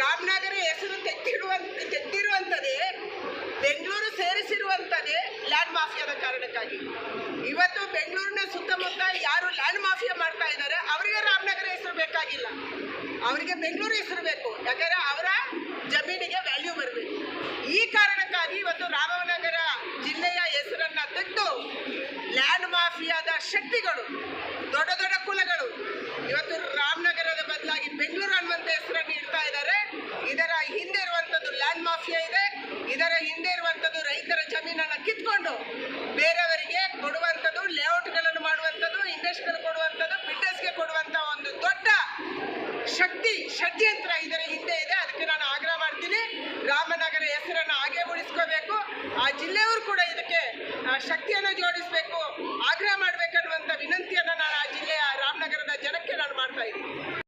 ರಾಮನಗರ ಹೆಸರು ತೆಗೆದಿರುವಂತ ತೆಗೆದಿರುವಂಥದ್ದೇ ಬೆಂಗಳೂರು ಸೇರಿಸಿರುವಂಥದ್ದೇ ಲ್ಯಾಂಡ್ ಮಾಫಿಯಾದ ಕಾರಣಕ್ಕಾಗಿ. ಇವತ್ತು ಬೆಂಗಳೂರಿನ ಸುತ್ತಮುತ್ತ ಯಾರು ಲ್ಯಾಂಡ್ ಮಾಫಿಯಾ ಮಾಡ್ತಾ ಇದ್ದಾರೆ, ಅವರಿಗೆ ರಾಮನಗರ ಹೆಸರು ಬೇಕಾಗಿಲ್ಲ. ಅವರಿಗೆ ಬೆಂಗಳೂರು ಹೆಸರು ಬೇಕು. ಯಾಕಂದ್ರೆ ಅವರ ಜಮೀನಿಗೆ ವ್ಯಾಲ್ಯೂ ಬರಬೇಕು. ಈ ಕಾರಣಕ್ಕಾಗಿ ಇವತ್ತು ರಾಮನಗರ ಜಿಲ್ಲೆಯ ಹೆಸರನ್ನು ತೆಗೆದು ಲ್ಯಾಂಡ್ ಮಾಫಿಯಾದ ಶಕ್ತಿಗಳು, ದೊಡ್ಡ ದೊಡ್ಡ ಕುಲಗಳು ಇವತ್ತು ರಾಮನಗರದ ಬದಲಾಗಿ ಬೆಂಗಳೂರು ಅನ್ನುವಂಥ ಹೆಸರನ್ನು ಇಡ್ತಾ ಇದ್ದಾರೆ ಇದರ ಹಿಂದೆ ಇರುವಂಥದ್ದು ಲ್ಯಾಂಡ್ ಮಾಫಿಯಾ ಇದೆ ಇದರ ಹಿಂದೆ ಇರುವಂಥದ್ದು ರೈತರ ಜಮೀನನ್ನು ಕಿತ್ಕೊಂಡು ಬೇರೆಯವರಿಗೆ ಕೊಡುವಂಥದ್ದು, ಲೇಔಟ್ಗಳನ್ನು ಮಾಡುವಂಥದ್ದು ಇಂಡಸ್ಟ್ರಿಗಳು ಕೊಡುವಂಥದ್ದು ಬಿಲ್ಡರ್ಸ್ಗೆ ಕೊಡುವಂಥ ಒಂದು ದೊಡ್ಡ ಶಕ್ತಿ, ಷಡ್ಯಂತ್ರ ಇದರ ಹಿಂದೆ ಇದೆ. ಅದಕ್ಕೆ ನಾನು ಆಗ್ರಹ ಮಾಡ್ತೀನಿ. ರಾಮನಗರ ಹೆಸರನ್ನು ಹಾಗೆ ಉಳಿಸ್ಕೋಬೇಕು. ಆ ಜಿಲ್ಲೆಯವರು ಕೂಡ ಇದಕ್ಕೆ ಶಕ್ತಿಯನ್ನು ಜೋಡಿಸಬೇಕು. ಆಗ್ರಹ ಮಾಡಬೇಕನ್ನುವಂಥ ವಿನಂತಿಯನ್ನು ನಾನು ಆ ಜಿಲ್ಲೆಯ ರಾಮನಗರದ ಜನಕ್ಕೆ ನಾನು ಮಾಡ್ತಾ